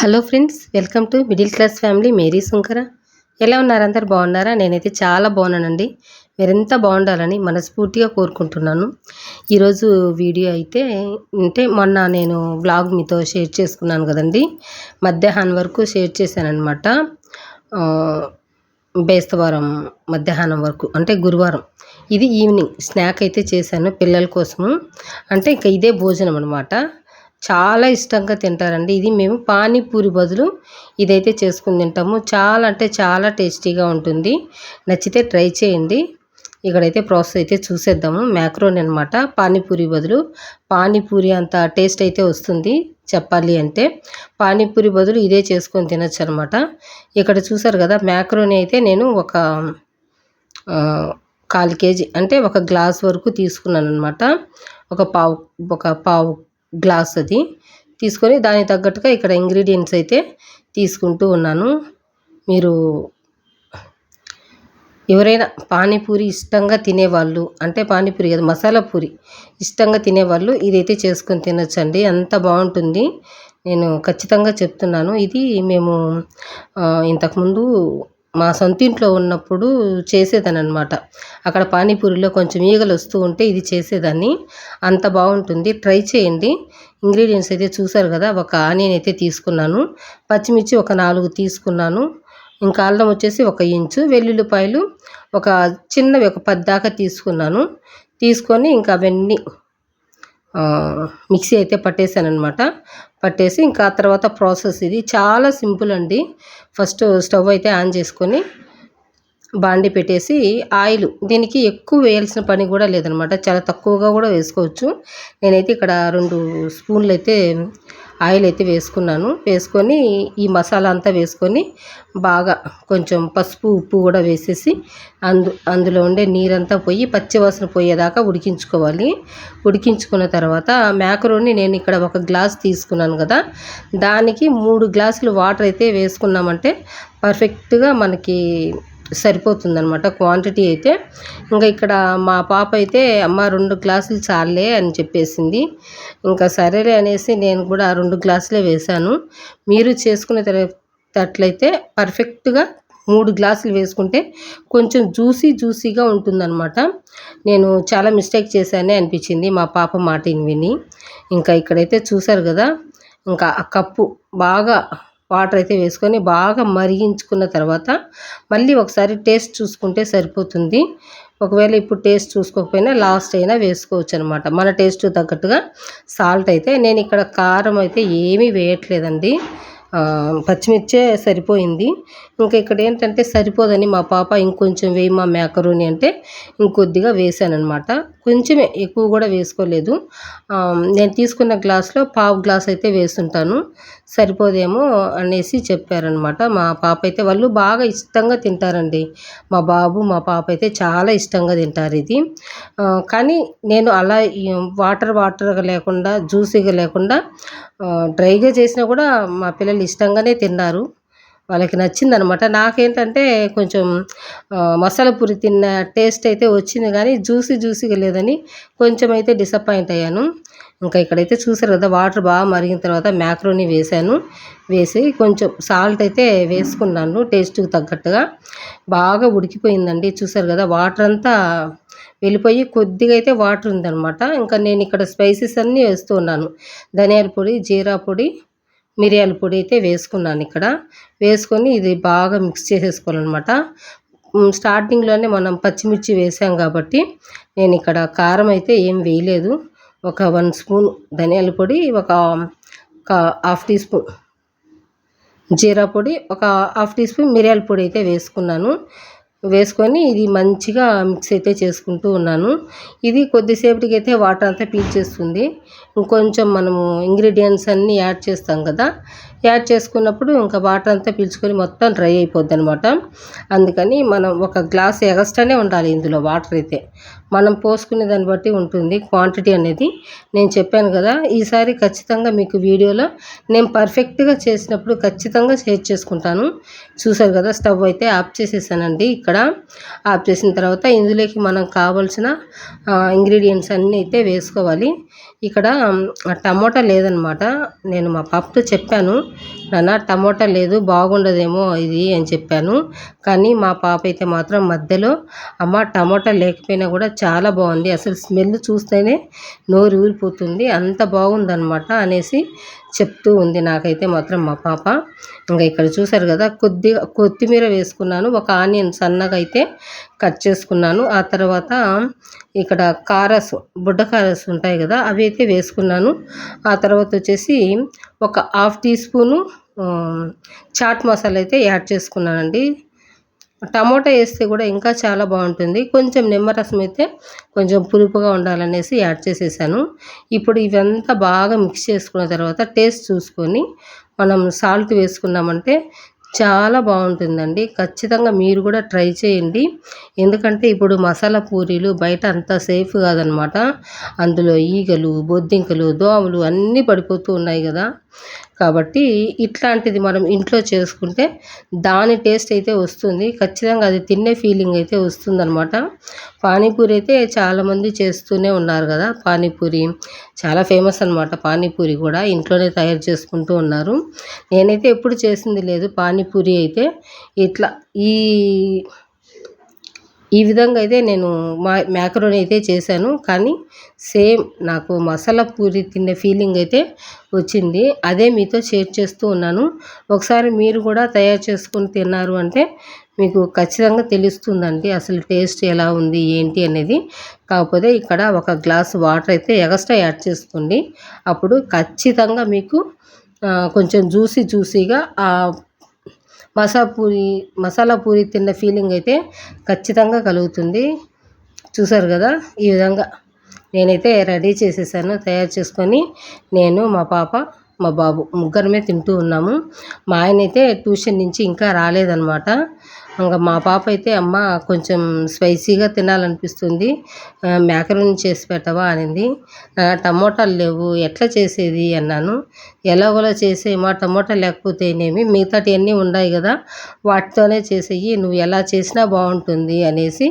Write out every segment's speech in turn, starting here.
Hello friends welcome to middle class family. Mary Shankara ఎలా ఉన్నారు? అందరు బాగున్నారా? నేనైతే చాలా బాగున్నానండి. మీరెంత బాగుండాలని మనస్ఫూర్తిగా కోరుకుంటున్నాను. ఈరోజు వీడియో అయితే అంటే మొన్న నేను వ్లాగ్ మీతో షేర్ చేసుకున్నాను కదండి. మధ్యాహ్నం వరకు షేర్ చేశానమాట బేస్తవారం మధ్యాహ్నం వరకు అంటే గురువారం. ఇది ఈవినింగ్ స్నాక్ అయితే చేశాను పిల్లల కోసము. అంటే ఇంకా ఇదే భోజనం అనమాట చాలా ఇష్టంగా తింటారండి. ఇది మేము పానీపూరి బదులు ఇదైతే చేసుకుని తింటాము. చాలా అంటే చాలా టేస్టీగా ఉంటుంది. నచ్చితే ట్రై చేయండి. ఇక్కడైతే ప్రాసెస్ అయితే చూసేద్దాము. మ్యాక్రోని అనమాట పానీపూరి బదులు పానీపూరి అంత టేస్ట్ అయితే వస్తుంది చెప్పాలి అంటే. పానీపూరి బదులు ఇదే చేసుకొని తినచ్చు అనమాట ఇక్కడ చూసారు కదా మ్యాక్రోని అయితే నేను ఒక కాలు కేజీ అంటే ఒక గ్లాస్ వరకు తీసుకున్నాను అనమాట ఒక పావు ఒక పావు గ్లాస్ అది తీసుకొని దానికి తగ్గట్టుగా ఇక్కడ ఇంగ్రీడియంట్స్ అయితే తీసుకుంటూ ఉన్నాను. మీరు ఎవరైనా పానీపూరి ఇష్టంగా తినేవాళ్ళు అంటే పానీపూరి కదా మసాలా పూరి ఇష్టంగా తినేవాళ్ళు ఇదైతే చేసుకొని తినొచ్చండి. అంత బాగుంటుంది. నేను ఖచ్చితంగా చెప్తున్నాను. ఇది మేము ఇంతకుముందు మా సొంత ఇంట్లో ఉన్నప్పుడు చేసేదాన్ని అనమాట అక్కడ పానీపూరిలో కొంచెం ఈగలు వస్తూ ఉంటే ఇది చేసేదాన్ని. అంత బాగుంటుంది. ట్రై చేయండి. ఇంగ్రీడియంట్స్ అయితే చూసారు కదా ఒక ఆనియన్ అయితే తీసుకున్నాను. పచ్చిమిర్చి ఒక నాలుగు తీసుకున్నాను. ఇంకా అల్లం వచ్చేసి ఒక ఇంచు వెల్లుల్లిపాయలు ఒక చిన్నవి ఒక పది దాకా తీసుకున్నాను. తీసుకొని ఇంకా అవన్నీ మిక్సీ అయితే పట్టేశాను అనమాట పట్టేసి ఇంకా తర్వాత ప్రాసెస్ ఇది. చాలా సింపుల్ అండి. ఫస్ట్ స్టవ్ అయితే ఆన్ చేసుకొని బాండి పెట్టేసి ఆయిల్. దీనికి ఎక్కువ వేయాల్సిన పని కూడా లేదనమాట చాలా తక్కువగా కూడా వేసుకోవచ్చు. నేనైతే ఇక్కడ రెండు స్పూన్లు అయితే ఆయిల్ అయితే వేసుకున్నాను. వేసుకొని ఈ మసాలా అంతా వేసుకొని బాగా కొంచెం పసుపు ఉప్పు కూడా వేసేసి అందు అందులో ఉండే నీరంతా పోయి పచ్చివాసన పోయేదాకా ఉడికించుకోవాలి. ఉడికించుకున్న తర్వాత మ్యాకరోని నేను ఇక్కడ ఒక గ్లాస్ తీసుకున్నాను కదా దానికి మూడు గ్లాసులు వాటర్ అయితే వేసుకున్నామంటే పర్ఫెక్ట్గా మనకి సరిపోతుందనమాట క్వాంటిటీ అయితే ఇంకా ఇక్కడ మా పాప అయితే అమ్మ రెండు గ్లాసులు చాలే అని చెప్పేసింది. ఇంకా సరేలే అనేసి నేను కూడా రెండు గ్లాసులే వేశాను. మీరు చేసుకునే తట్లయితే పర్ఫెక్ట్గా మూడు గ్లాసులు వేసుకుంటే కొంచెం జ్యూసీ జ్యూసీగా ఉంటుందన్నమాట. నేను చాలా మిస్టేక్ చేశానే అనిపించింది మా పాప మాట విని. ఇంకా ఇక్కడైతే చూసారు కదా ఇంకా ఆ కప్పు బాగా వాటర్ అయితే వేసుకొని బాగా మరిగించుకున్న తర్వాత మళ్ళీ ఒకసారి టేస్ట్ చూసుకుంటే సరిపోతుంది. ఒకవేళ ఇప్పుడు టేస్ట్ చూసుకోకపోయినా లాస్ట్ అయినా వేసుకోవచ్చు అనమాట మన టేస్ట్ తగ్గట్టుగా సాల్ట్ అయితే నేను ఇక్కడ కారం అయితే ఏమీ వేయట్లేదండి. పచ్చిమిర్చే సరిపోయింది. ఇంకా ఇక్కడ ఏంటంటే సరిపోదని మా పాప ఇంకొంచెం వేయి మా మేకరూని అంటే ఇంకొద్దిగా వేసానమాట కొంచెమే ఎక్కువ కూడా వేసుకోలేదు. నేను తీసుకున్న గ్లాస్లో పావు గ్లాస్ అయితే వేసుంటాను సరిపోదేమో అనేసి చెప్పారనమాట మా పాప అయితే వాళ్ళు బాగా ఇష్టంగా తింటారండి. మా బాబు మా పాప అయితే చాలా ఇష్టంగా తింటారు ఇది. కానీ నేను అలా వాటర్ వాటర్గా లేకుండా జ్యూసీగా లేకుండా డ్రైగా చేసినా కూడా మా పిల్లలు ఇష్టంగానే తిన్నారు. వాళ్ళకి నచ్చిందనమాట. నాకేంటంటే కొంచెం మసాలా పూరి తిన్న టేస్ట్ అయితే వచ్చింది కానీ జ్యూసీ జ్యూసీగా లేదని కొంచెం అయితే డిసప్పాయింట్ అయ్యాను. ఇంకా ఇక్కడైతే చూసారు కదా వాటర్ బాగా మరిగిన తర్వాత మ్యాక్రోని వేసాను వేసి కొంచెం సాల్ట్ అయితే వేసుకున్నాను టేస్ట్కి తగ్గట్టుగా. బాగా ఉడికిపోయిందండి. చూసారు కదా వాటర్ అంతా వెళ్ళిపోయి కొద్దిగా అయితే వాటర్ ఉందనమాట. ఇంకా నేను ఇక్కడ స్పైసెస్ అన్నీ వేస్తూ ఉన్నాను. ధనియాల పొడి జీరా పొడి మిరియాల పొడి అయితే వేసుకున్నాను ఇక్కడ. వేసుకొని ఇది బాగా మిక్స్ చేసేసుకోవాలన్నమాట. స్టార్టింగ్లోనే మనం పచ్చిమిర్చి వేసాం కాబట్టి నేను ఇక్కడ కారం అయితే ఏం వేయలేదు. ఒక వన్ స్పూన్ ధనియాల పొడి ఒక హాఫ్ టీ స్పూన్ జీరా పొడి ఒక హాఫ్ టీ స్పూన్ మిరియాల పొడి అయితే వేసుకున్నాను. వేసుకొని ఇది మంచిగా మిక్స్ అయితే చేసుకుంటూ ఉన్నాను. ఇది కొద్దిసేపటికి అయితే వాటర్ అంతా పీల్చేస్తుంది. ఇంకొంచెం మనము ఇంగ్రీడియంట్స్ అన్నీ యాడ్ చేస్తాం కదా యాడ్ చేసుకున్నప్పుడు ఇంకా వాటర్ అంతా పీల్చుకొని మొత్తం డ్రై అయిపోద్ది అనమాట అందుకని మనం ఒక గ్లాస్ ఎగస్ట్రానే ఉండాలి ఇందులో వాటర్ అయితే. మనం పోసుకునే దాన్ని బట్టి ఉంటుంది క్వాంటిటీ అనేది. నేను చెప్పాను కదా ఈసారి ఖచ్చితంగా మీకు వీడియోలో నేను పర్ఫెక్ట్గా చేసినప్పుడు ఖచ్చితంగా షేర్ చేసుకుంటాను. చూసారు కదా స్టవ్ అయితే ఆఫ్ చేసేసానండి ఇక్కడ. ఆఫ్ చేసిన తర్వాత ఇందులోకి మనం కావాల్సిన ఇంగ్రీడియంట్స్ అన్నీ అయితే వేసుకోవాలి. ఇక్కడ టమోటా లేదనమాట. నేను మా పాపతో చెప్పాను నాన్న టమోటా లేదు బాగుండదేమో ఇది అని చెప్పాను. కానీ మా పాప అయితే మాత్రం మధ్యలో అమ్మ టమోటా లేకపోయినా కూడా చాలా బాగుంది. అసలు స్మెల్ చూస్తేనే నోరు ఊరిపోతుంది అంత బాగుందనమాట అనేసి చెప్తూ ఉంది నాకైతే మాత్రం మా పాప. ఇంకా ఇక్కడ చూసారు కదా కొద్దిగా కొత్తిమీర వేసుకున్నాను ఒక ఆనియన్ సన్నగా అయితే కట్ చేసుకున్నాను. ఆ తర్వాత ఇక్కడ కారస్ బుడ్డ కారస్ ఉంటాయి కదా అవి అయితే వేసుకున్నాను. ఆ తర్వాత వచ్చేసి ఒక half teaspoon chaat masala అయితే యాడ్ చేసుకున్నానండి. టమోటా వేస్తే కూడా ఇంకా చాలా బాగుంటుంది. కొంచెం నిమ్మరసం అయితే కొంచెం పులుపుగా ఉండాలనేసి యాడ్ చేసేసాను. ఇప్పుడు ఇవంతా బాగా మిక్స్ చేసుకున్న తర్వాత టేస్ట్ చూసుకొని మనం సాల్ట్ వేసుకున్నామంటే చాలా బాగుంటుందండి. ఖచ్చితంగా మీరు కూడా ట్రై చేయండి. ఎందుకంటే ఇప్పుడు మసాలా పూరీలు బయట అంత సేఫ్ కాదనమాట. అందులో ఈగలు బొద్దింకలు దోమలు అన్నీ పడిపోతూ ఉన్నాయి కదా. కాబట్టి ఇట్లాంటిది మనం ఇంట్లో చేసుకుంటే దాని టేస్ట్ అయితే వస్తుంది. ఖచ్చితంగా అది తినే ఫీలింగ్ అయితే వస్తుందన్నమాట పానీపూరి అయితే చాలామంది చేస్తూనే ఉన్నారు కదా. పానీపూరి చాలా ఫేమస్ అనమాట. పానీపూరి కూడా ఇంట్లోనే తయారు చేసుకుంటూ ఉన్నారు. నేనైతే ఎప్పుడు చేసింది లేదు. పానీ పానీపూరి అయితే ఇట్లా ఈ ఈ విధంగా అయితే నేను మా మ్యాకరోని అయితే చేశాను. కానీ సేమ్ నాకు మసాలా పూరి తినే ఫీలింగ్ అయితే వచ్చింది. అదే మీతో షేర్ చేస్తూ ఉన్నాను. ఒకసారి మీరు కూడా తయారు చేసుకొని తిన్నారు అంటే మీకు ఖచ్చితంగా తెలుస్తుందండి అసలు టేస్ట్ ఎలా ఉంది ఏంటి అనేది. కాకపోతే ఇక్కడ ఒక గ్లాస్ వాటర్ అయితే ఎక్స్ట్రా యాడ్ చేసుకోండి. అప్పుడు ఖచ్చితంగా మీకు కొంచెం జ్యూసీ జ్యూసీగా ఆ మసా పూరి మసాలా పూరి తిన్న ఫీలింగ్ అయితే ఖచ్చితంగా కలుగుతుంది. చూసారు కదా? ఈ విధంగా నేనైతే రెడీ చేసేసాను తయారు చేసుకొని నేను మా పాప మా బాబు ముగ్గురమే తింటూ ఉన్నాము. మా ఆయన అయితే ట్యూషన్ నుంచి ఇంకా రాలేదన్నమాట. ఇంకా మా పాప అయితే అమ్మ కొంచెం స్పైసీగా తినాలనిపిస్తుంది. మ్యాకరోని చేసి పెట్టవా? అనింది. టమోటాలు లేవు. ఎట్లా చేసేది? అన్నాను. ఎలాగోలా చేసేయమా టమోటా లేకపోతేనేమి మిగతాటి అన్నీ ఉన్నాయి కదా. వాటితోనే చేసేయి. నువ్వు ఎలా చేసినా బాగుంటుంది. అనేసి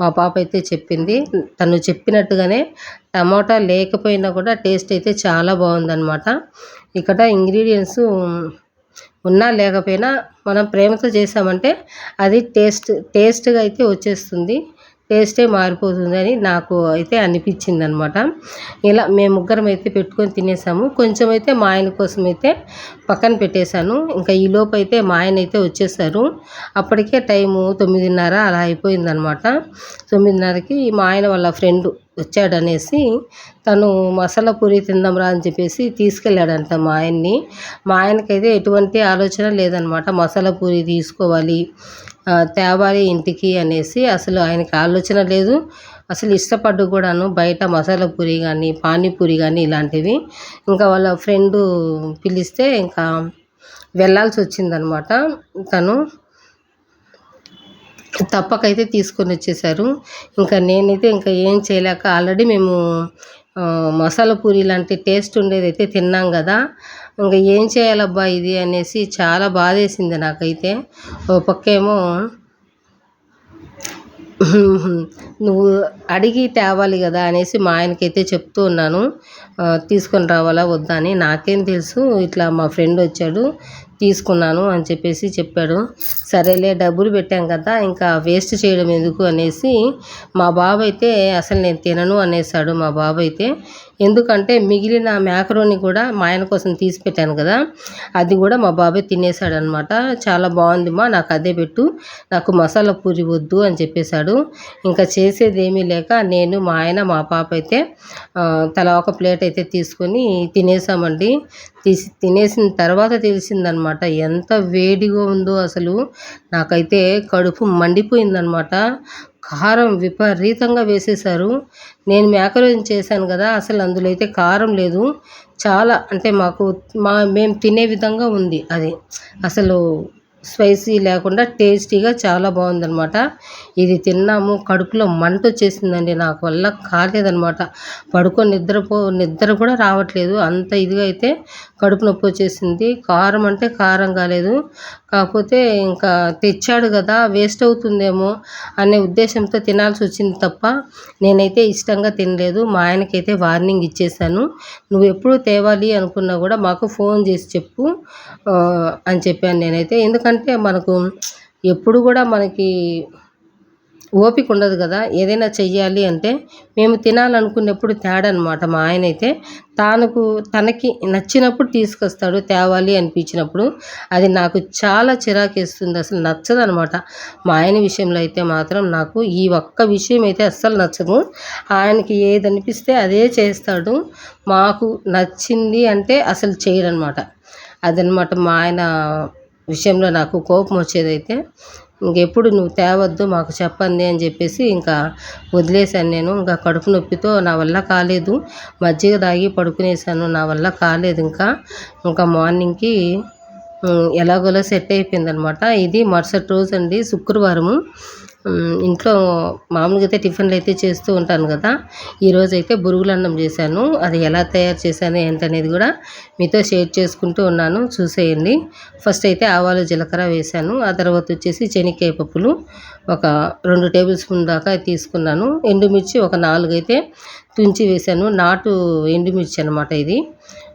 మా పాప అయితే చెప్పింది. తను చెప్పినట్టుగానే టమోటా లేకపోయినా కూడా టేస్ట్ అయితే చాలా బాగుందన్నమాట. ఇక్కడ ఇంగ్రీడియంట్స్ ఉన్నా లేకపోయినా మనం ప్రేమతో చేసామంటే అది టేస్ట్ టేస్ట్గా అయితే వచ్చేస్తుంది. టేస్టే మారిపోతుంది అని నాకు అయితే అనిపించింది అనమాట ఇలా మేము ముగ్గురం అయితే పెట్టుకొని తినేసాము. కొంచెం అయితే మా ఆయన కోసం అయితే పక్కన పెట్టేశాను. ఇంకా ఈ లోపు అయితే మా ఆయన అయితే వచ్చేసారు. అప్పటికే టైము తొమ్మిదిన్నర అలా అయిపోయిందనమాట. తొమ్మిదిన్నరకి మా ఆయన వాళ్ళ ఫ్రెండ్ వచ్చాడనేసి తను మసాలా పూరి తిందాంరా అని చెప్పేసి తీసుకెళ్ళాడంట మా ఆయన్ని. మా ఆయనకైతే ఎటువంటి ఆలోచన లేదనమాట. మసాలా పూరి తీసుకోవాలి తేవాలి ఇంటికి అనేసి అసలు ఆయనకి ఆలోచన లేదు. అసలు ఇష్టపడ్డు కూడాను బయట మసాలా పూరి కానీ పానీపూరి కానీ ఇలాంటివి ఇంకా వాళ్ళ ఫ్రెండు పిలిస్తే ఇంకా వెళ్ళాల్సి వచ్చిందనమాట తను. తప్పకైతే తీసుకొని వచ్చేసారు. ఇంకా నేనైతే ఇంకా ఏం చేయలేక ఆల్రెడీ మేము మసాలా పూరి లాంటి టేస్ట్ ఉండేది అయితే తిన్నాం కదా. ఇంకా ఏం చేయాలబ్బా ఇది అనేసి చాలా బాధేసింది నాకైతే. ఓ పక్కేమో నువ్వు అడిగి తేవాలి కదా అనేసి మా ఆయనకైతే చెప్తూ ఉన్నాను. తీసుకొని రావాలా వద్దా అని. నాకేం తెలుసు ఇట్లా మా ఫ్రెండ్ వచ్చాడు. తీసుకున్నాను అని చెప్పేసి చెప్పాడు. సరేలే డబ్బులు పెట్టాం కదా ఇంకా వేస్ట్ చేయడం ఎందుకు అనేసి మా బాబు అయితే అసలు నేను తినను అనేసాడు మా బాబు అయితే ఎందుకంటే మిగిలిన మ్యాకరోని కూడా మా ఆయన కోసం తీసి పెట్టాను కదా అది కూడా మా బాబాయ్ తినేసాడు అనమాట చాలా బాగుంది మా నాకు అదే పెట్టు నాకు మసాలా పూరి వద్దు అని చెప్పేశాడు. ఇంకా చేసేది ఏమీ లేక నేను మా ఆయన మా పాప అయితే తల తలా ఒక ప్లేట్ అయితే తీసుకొని తినేసామండి. తీసి తినేసిన తర్వాత తెలిసిందనమాట ఎంత వేడిగా ఉందో అసలు. నాకైతే కడుపు మండిపోయిందనమాట కారం విపరీతంగా వేసేసారు నేను మేకరోజన్ చేశాను కదా అసలు అందులో అయితే కారం లేదు. చాలా అంటే మాకు మా మేము తినే విధంగా ఉంది అది. అసలు స్పైసీ లేకుండా టేస్టీగా చాలా బాగుందనమాట ఇది తిన్నాము కడుపులో మంట వచ్చేసిందండి నాకు వల్ల కాలేదనమాట పడుకొని నిద్రపో నిద్ర కూడా రావట్లేదు. అంత ఇదిగా అయితే కడుపు నొప్పి వచ్చేసింది. కారం అంటే కారం కాలేదు. కాకపోతే ఇంకా తెచ్చాడు కదా వేస్ట్ అవుతుందేమో అనే ఉద్దేశంతో తినాల్సి వచ్చింది తప్ప నేనైతే ఇష్టంగా తినలేదు. మా ఆయనకైతే వార్నింగ్ ఇచ్చేసాను నువ్వు ఎప్పుడు తేవాలి అనుకున్నా కూడా మాకు ఫోన్ చేసి చెప్పు అని చెప్పాను నేనైతే. ఎందుకంటే మనకు ఎప్పుడు కూడా మనకి ఓపిక ఉండదు కదా ఏదైనా చెయ్యాలి అంటే మేము తినాలనుకున్నప్పుడు తేడనమాట. మా ఆయన అయితే తానుకు తనకి నచ్చినప్పుడు తీసుకొస్తాడు తేవాలి అనిపించినప్పుడు. అది నాకు చాలా చిరాకేస్తుంది అసలు నచ్చదు అనమాట మా ఆయన విషయంలో అయితే మాత్రం నాకు ఈ ఒక్క విషయం అయితే అస్సలు నచ్చదు. ఆయనకి ఏది అనిపిస్తే అదే చేస్తాడు. మాకు నచ్చింది అంటే అసలు చేయడనమాట అదనమాట మా ఆయన విషయంలో నాకు కోపం వచ్చేదైతే ఇంకెప్పుడు నువ్వు తేవద్దు మాకు చెప్పండి అని చెప్పేసి ఇంకా వదిలేశాను నేను. ఇంకా కడుపు నొప్పితో నా వల్ల కాలేదు. మజ్జిగ తాగి పడుకునేసాను నా వల్ల కాలేదు ఇంకా. ఇంకా మార్నింగ్కి ఎలాగోలా సెట్ అయిపోయింది అనమాట ఇది మరుసటి రోజు అండి శుక్రవారము. ఇంట్లో మామూలుగా అయితే టిఫిన్లు అయితే చేస్తూ ఉంటాను కదా. ఈరోజు అయితే బురుగులు అన్నం చేశాను. అది ఎలా తయారు చేశాను ఏంటనేది కూడా మీతో షేర్ చేసుకుంటూ ఉన్నాను. చూసేయండి. ఫస్ట్ అయితే ఆవాలు జీలకర్ర వేశాను. ఆ తర్వాత వచ్చేసి శనక్కాయ పప్పులు ఒక రెండు టేబుల్ స్పూన్ దాకా తీసుకున్నాను. ఎండుమిర్చి ఒక నాలుగు అయితే తుంచి వేశాను. నాటు ఎండుమిర్చి అనమాట ఇది.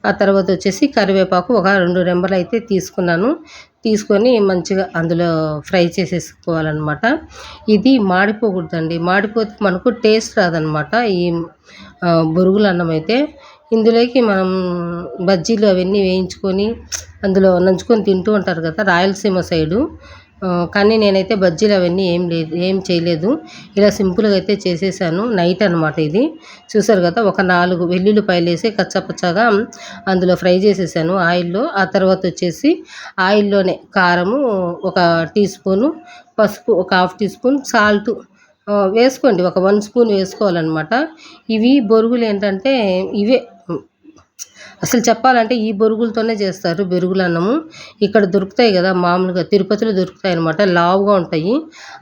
ఆ తర్వాత వచ్చేసి కరివేపాకు ఒక రెండు రెంబలు అయితే తీసుకున్నాను. తీసుకొని మంచిగా అందులో ఫ్రై చేసేసుకోవాలన్నమాట. ఇది మాడిపోకూడదండి. మాడిపోతే మనకు టేస్ట్ రాదనమాట ఈ ఆ, బొరుగుల అన్నం అయితే ఇందులోకి మనం బజ్జీలు అవన్నీ వేయించుకొని అందులో నంచుకొని తింటూ ఉంటారు కదా రాయలసీమ సైడు. కానీ నేనైతే బజ్జీలు అవన్నీ ఏం లేదు ఏం చేయలేదు. ఇలా సింపుల్గా అయితే చేసేసాను. నైట్ అనమాట ఇది. చూసారు కదా ఒక నాలుగు వెల్లుల్లిపాయలు వేసి కచ్చపచ్చగా అందులో ఫ్రై చేసేసాను ఆయిల్లో. ఆ తర్వాత వచ్చేసి ఆయిల్లోనే కారము ఒక టీ స్పూను పసుపు ఒక హాఫ్ టీ స్పూన్ సాల్ట్ వేసుకోండి. ఒక వన్ స్పూన్ వేసుకోవాలన్నమాట. ఇవి బొరుగులు ఏంటంటే ఇవే అసలు చెప్పాలంటే ఈ బొరుగులతోనే చేస్తారు బెరుగులు అన్నము ఇక్కడ దొరుకుతాయి కదా మామూలుగా తిరుపతిలో దొరుకుతాయి అనమాట లావుగా ఉంటాయి.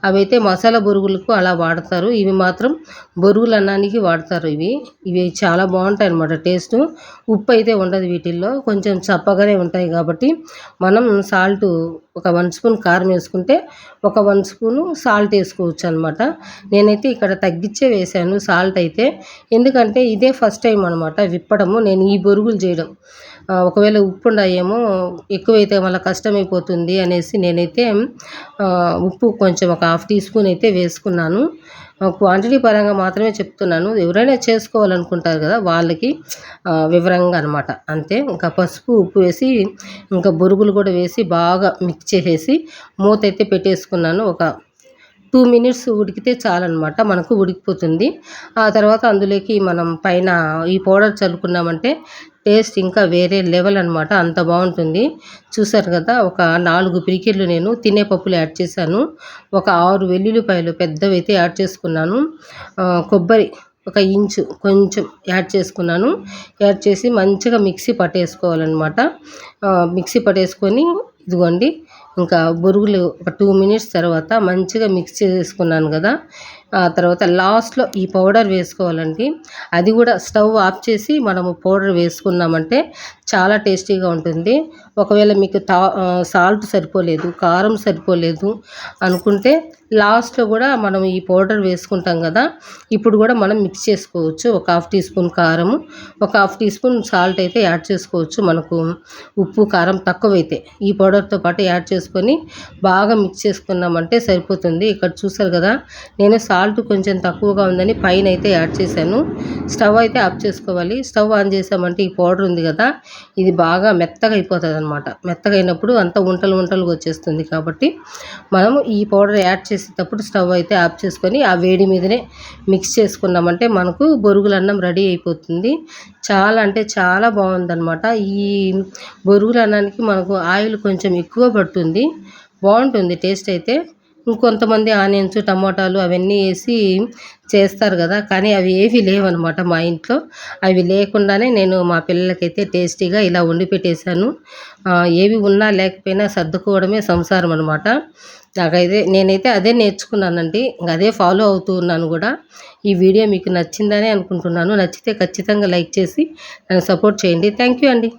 అవైతే మసాలా బొరుగులకు అలా వాడతారు. ఇవి మాత్రం బొరుగులు అన్నానికి వాడతారు ఇవి. ఇవి చాలా బాగుంటాయి అనమాట టేస్ట్. ఉప్పు అయితే ఉండదు వీటిల్లో. కొంచెం చప్పగానే ఉంటాయి కాబట్టి మనం సాల్ట్ ఒక వన్ స్పూన్ కారం వేసుకుంటే ఒక వన్ స్పూను సాల్ట్ వేసుకోవచ్చు అనమాట నేనైతే ఇక్కడ తగ్గించే వేసాను సాల్ట్ అయితే. ఎందుకంటే ఇదే ఫస్ట్ టైం అనమాట విప్పడము. నేను ఈ బొరుగులు చేయడం. ఒకవేళ ఉప్పు ఉన్నాయేమో ఎక్కువైతే మళ్ళీ కష్టమైపోతుంది అనేసి నేనైతే ఉప్పు కొంచెం ఒక హాఫ్ టీ స్పూన్ అయితే వేసుకున్నాను. క్వాంటిటీ పరంగా మాత్రమే చెప్తున్నాను. ఎవరైనా చేసుకోవాలనుకుంటారు కదా వాళ్ళకి వివరంగా అనమాట అంతే. ఇంకా పసుపు ఉప్పు వేసి ఇంకా బొరుగులు కూడా వేసి బాగా మిక్స్ చేసేసి మూత అయితే పెట్టేసుకున్నాను. ఒక టూ మినిట్స్ ఉడికితే చాలన్నమాట. మనకు ఉడికిపోతుంది. ఆ తర్వాత అందులోకి మనం పైన ఈ పౌడర్ చల్లుకున్నామంటే టేస్ట్ ఇంకా వేరే లెవెల్ అనమాట అంత బాగుంటుంది. చూసారు కదా ఒక నాలుగు పిరికిళ్ళు నేను తినే పప్పులు యాడ్ చేశాను. ఒక ఆరు వెల్లుల్లిపాయలు పెద్దవి అయితే యాడ్ చేసుకున్నాను. కొబ్బరి ఒక ఇంచు కొంచెం యాడ్ చేసుకున్నాను. యాడ్ చేసి మంచిగా మిక్సీ పట్టేసుకోవాలన్నమాట. మిక్సీ పట్టేసుకొని ఇదిగోండి ఇంకా బొరుగులు ఒక టూ మినిట్స్ తర్వాత మంచిగా మిక్స్ చేసుకున్నాను కదా. ఆ తర్వాత లాస్ట్లో ఈ పౌడర్ వేసుకోవాలండి. అది కూడా స్టవ్ ఆఫ్ చేసి మనము పౌడర్ వేసుకున్నామంటే చాలా టేస్టీగా ఉంటుంది. ఒకవేళ మీకు తా సాల్ట్ సరిపోలేదు కారం సరిపోలేదు అనుకుంటే లాస్ట్లో కూడా మనం ఈ పౌడర్ వేసుకుంటాం కదా ఇప్పుడు కూడా మనం మిక్స్ చేసుకోవచ్చు. ఒక హాఫ్ టీ స్పూన్ కారము ఒక హాఫ్ టీ స్పూన్ సాల్ట్ అయితే యాడ్ చేసుకోవచ్చు. మనకు ఉప్పు కారం తక్కువైతే ఈ పౌడర్తో పాటు యాడ్ చేసుకొని బాగా మిక్స్ చేసుకున్నామంటే సరిపోతుంది. ఇక్కడ చూసారు కదా నేను సాల్ట్ కొంచెం తక్కువగా ఉందని పైన అయితే యాడ్ చేశాను. స్టవ్ అయితే ఆఫ్ చేసుకోవాలి. స్టవ్ ఆన్ చేసామంటే ఈ పౌడర్ ఉంది కదా ఇది బాగా మెత్తగా అయిపోతుంది అనమాట మెత్తగా అయినప్పుడు అంత ఉంటలు ఉంటలుగా వచ్చేస్తుంది కాబట్టి మనము ఈ పౌడర్ యాడ్ చేసేటప్పుడు స్టవ్ అయితే ఆఫ్ చేసుకొని ఆ వేడి మీదనే మిక్స్ చేసుకున్నామంటే మనకు బొరుగులన్నం రెడీ అయిపోతుంది. చాలా అంటే చాలా బాగుందన్నమాట. ఈ బొరుగులన్నానికి మనకు ఆయిల్ కొంచెం ఎక్కువ పడుతుంది. బాగుంటుంది టేస్ట్ అయితే. ఇంకొంతమంది ఆనియన్స్ టమోటాలు అవన్నీ వేసి చేస్తారు కదా. కానీ అవి ఏవి లేవన్నమాట మా ఇంట్లో. అవి లేకుండానే నేను మా పిల్లలకైతే టేస్టీగా ఇలా వండి పెట్టేశాను. ఏవి ఉన్నా లేకపోయినా సర్దుకోవడమే సంసారం అనమాట నాకైతే నేనైతే అదే నేర్చుకున్నానండి. అదే ఫాలో అవుతూ ఉన్నాను కూడా. ఈ వీడియో మీకు నచ్చిందనే అనుకుంటున్నాను. నచ్చితే ఖచ్చితంగా లైక్ చేసి నన్ను సపోర్ట్ చేయండి. థ్యాంక్ యూ అండి.